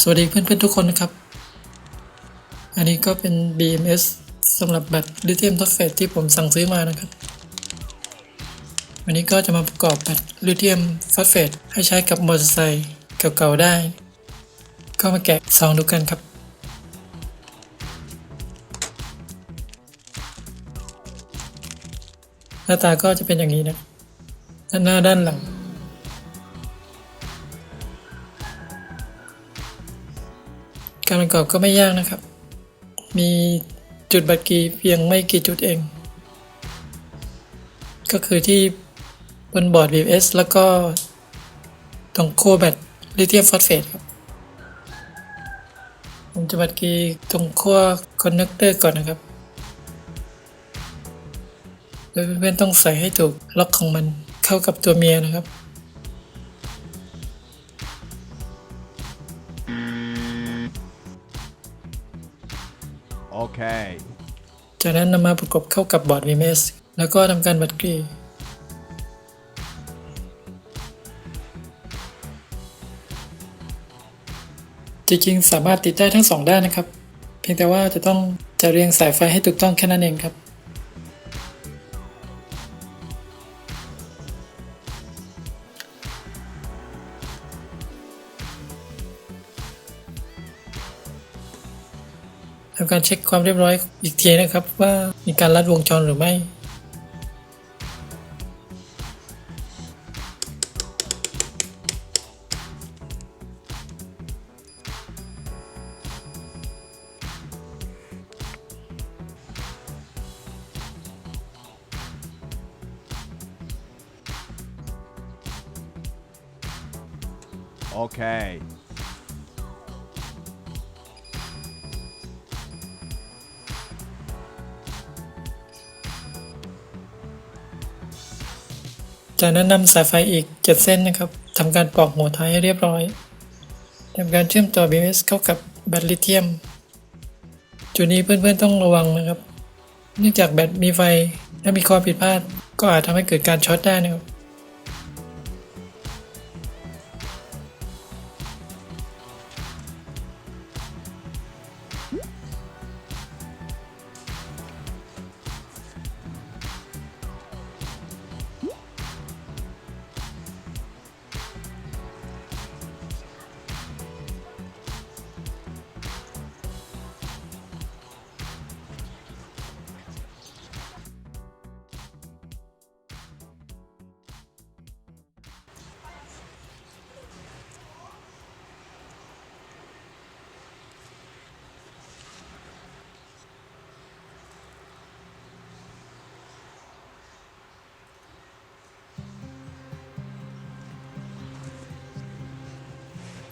สวัสดีเพื่อนๆทุกคนนะครับ อันนี้ก็เป็น BMS สำหรับแบตลิเธียมทอสเฟตที่ผมสั่งซื้อมานะครับ วันนี้ก็จะมาประกอบแบตลิเธียมฟอสเฟตให้ใช้กับมอเตอร์ไซค์เก่าๆได้ ก็มาแกะซองดูกันครับหน้าตาก็จะเป็นอย่างนี้นะ ด้านหน้าด้านหลัง การประกอบก็ไม่ยากนะครับ มีจุดบัตรกีเพียงไม่กี่จุดเอง ก็คือที่บนบอร์ด BMS แล้วก็ตรงโคแบตลิเธียมฟอสเฟตครับ ผมจะบัตรกีตรงขั้วคอนเนคเตอร์ก่อนนะครับโดยเพื่อนๆต้องใส่ให้ถูกล็อกของมันเข้ากับตัวเมียนะครับ Okay. จากนั้นนำมาประกบเข้ากับบอร์ด VMS แล้วก็ทำการบัดกรีจริงๆสามารถติดได้ทั้งสองด้านนะครับ เพียงแต่ว่าจะต้องจะเรียงสายไฟให้ถูกต้องแค่นั้นเองครับ การเช็คความเรียบร้อยอีกทีนะครับว่ามีการลัดวงจรหรือไม่ Okay. จากนั้นนำสายไฟอีก 7 เส้นนะครับทำการปอกหัวท้ายให้เรียบร้อยทำการเชื่อมต่อ BMS เข้ากับแบตลิเทียม จุดนี้เพื่อนๆต้องระวังนะครับ เนื่องจากแบตมีไฟและมีข้อผิดพลาด ก็อาจทำให้เกิดการช็อตได้นะครับ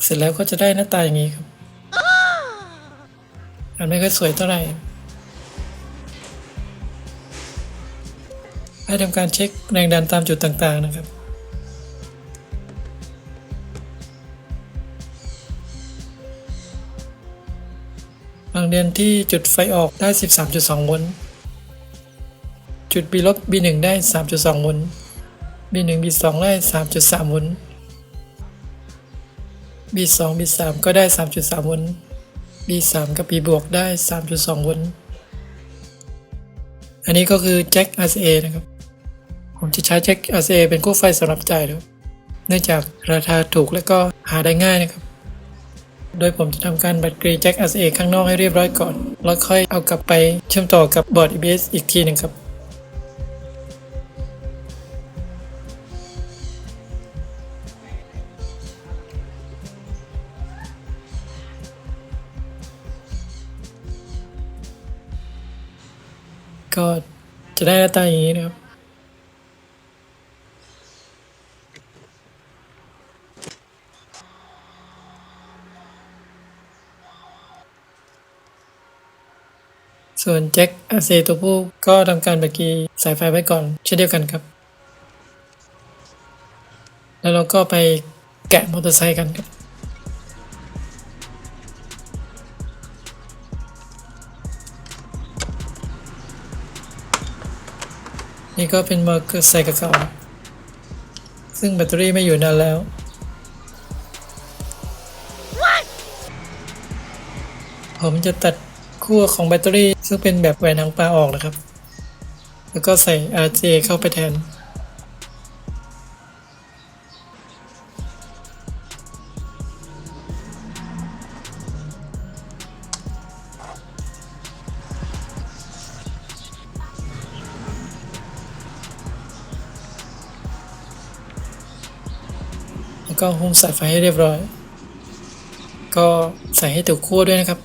เสร็จแล้วก็จะได้หน้าตาอย่างนี้ครับอันไม่ค่อยสวยเท่าไหร่ให้ทำการเช็คแรงดันตามจุดต่างๆนะครับบางเดือนที่จุดไฟออกได้ 13.2 โวลต์ จุด B ลบ B1 ได้ 3.2 โวลต์ B1 B2 ได้ 3.3 โวลต์ B2 B3 ก็ได้3.3โวลต์ B3 กับ B บวกได้3.2โวลต์อันนี้ก็คือแจ็ค RCA นะครับ ผมจะใช้แจ็ค RCA เป็นคู่ไฟสำหรับจ่ายนะครับเนื่องจากราคาถูกและก็หาได้ง่ายนะครับ โดยผมจะทำการบัดกรีแจ็ค RCA ข้างนอกให้เรียบร้อยก่อน แล้วค่อยเอากลับไปเชื่อมต่อกับบอร์ด EBS อีกทีหนึ่งครับ ก็จะได้หน้าตาอย่างนี้นะครับ ส่วนแจ็คอาเซตัวผู้ก็ทำการบักกีสายไฟไว้ก่อนเช่นเดียวกันครับ แล้วเราก็ไปแกะมอเตอร์ไซค์กันครับ นี่ก็เป็นมอเตอร์ไซค์เก่าๆซึ่งแบตเตอรี่ไม่อยู่นานแล้ว ผมจะตัดขั้วของแบตเตอรี่ซึ่งเป็นแบบแหวนหางปลาออกนะครับ แล้วก็ใส่ RJ เข้าไปแทน ก็หุ้มสายไฟให้เรียบร้อย ก็ใส่ให้ถูกขั้วด้วยนะครับ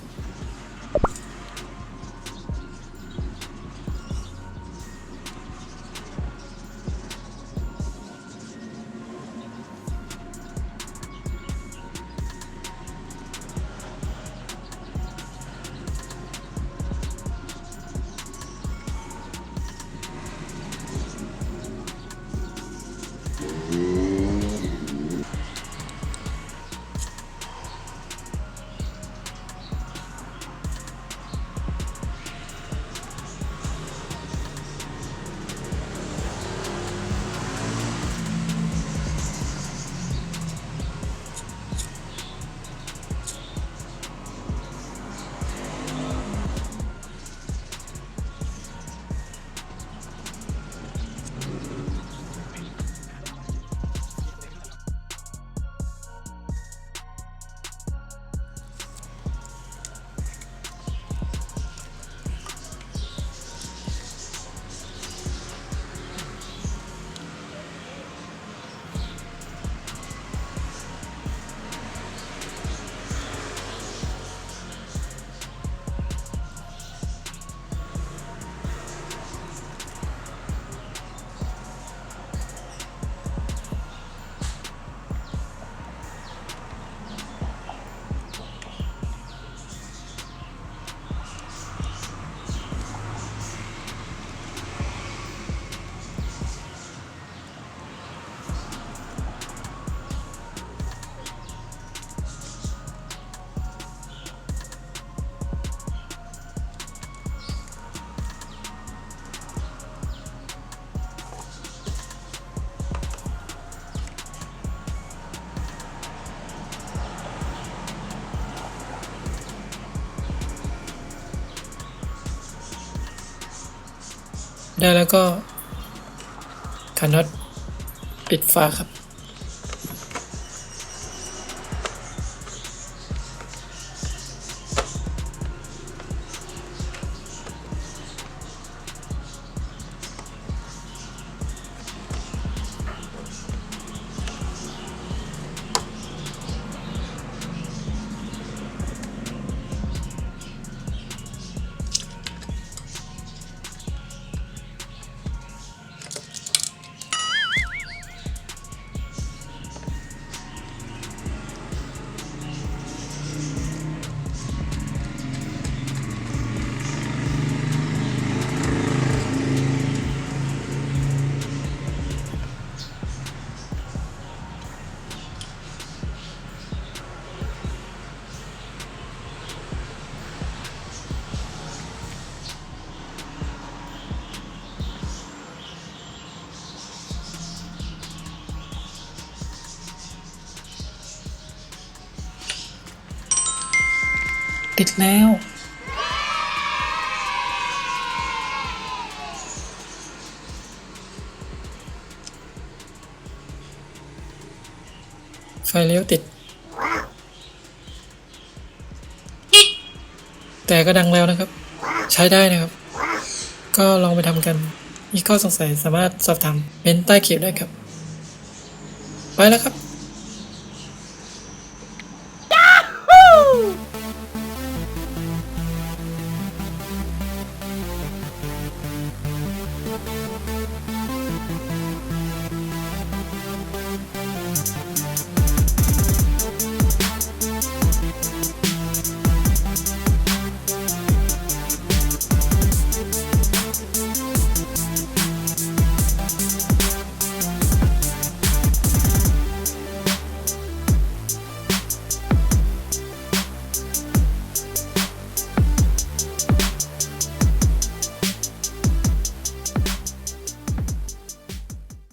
ได้แล้วก็ขันน็อตปิดฝาครับ ติดแล้ว ไฟเลี้ยวติด แต่ก็ดังแล้วนะครับ ใช้ได้นะครับ ก็ลองไปทำกัน มีข้อสงสัยสามารถสอบถามเม้นใต้คลิปได้ครับ ไปแล้วครับ